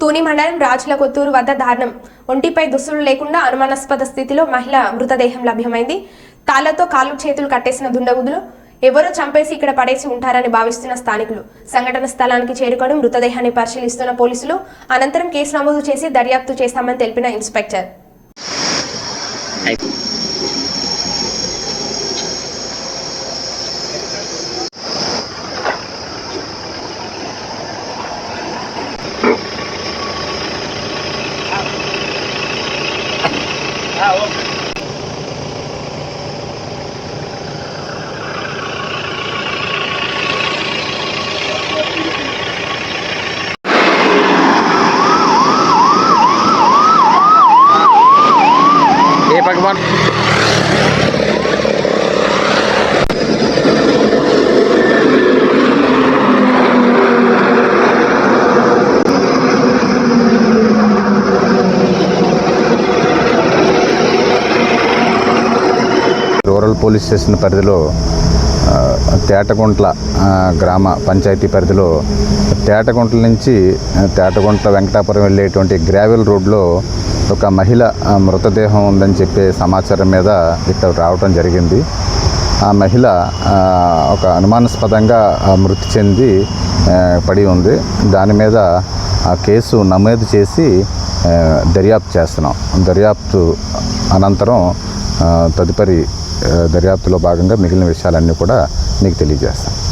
తూని మండలం రాజుల కొత్తూరు వద్ద దారుణం. ఒంటిపై దుస్తులు లేకుండా అనుమానాస్పద స్థితిలో మహిళ మృతదేహం లభ్యమైంది. తాళ్ళతో కాళ్ళు చేతులు కట్టేసిన దుండగుదులు ఎవరో చంపేసి ఇక్కడ పడేసి ఉంటారని భావిస్తున్న స్థానికులు. సంఘటన స్థలానికి చేరుకొని మృతదేహాన్ని పరిశీలిస్తున్న పోలీసులు అనంతరం కేసు నమోదు చేసి దర్యాప్తు చేస్తామని తెలిపిన inspector. Halo. Pak Kemon. Rural police station పరిధిలో తేటగుంట్ల గ్రామ పంచాయతీ పరిధిలో తేటగుంట్ల నుంచి తేటగుంట్ల వెంకటాపురం వెళ్ళేటువంటి గ్రావెల్ రోడ్లో ఒక మహిళ మృతదేహం ఉందని చెప్పే సమాచారం మీద ఇక్కడ రావటం జరిగింది. ఆ మహిళ ఒక అనుమానాస్పదంగా మృతి చెంది పడి ఉంది. దాని మీద ఆ కేసు నమోదు చేసి దర్యాప్తు చేస్తున్నాం. దర్యాప్తు అనంతరం తదుపరి దర్యాప్తులో భాగంగా మిగిలిన విషయాలన్నీ కూడా మీకు తెలియజేస్తాను.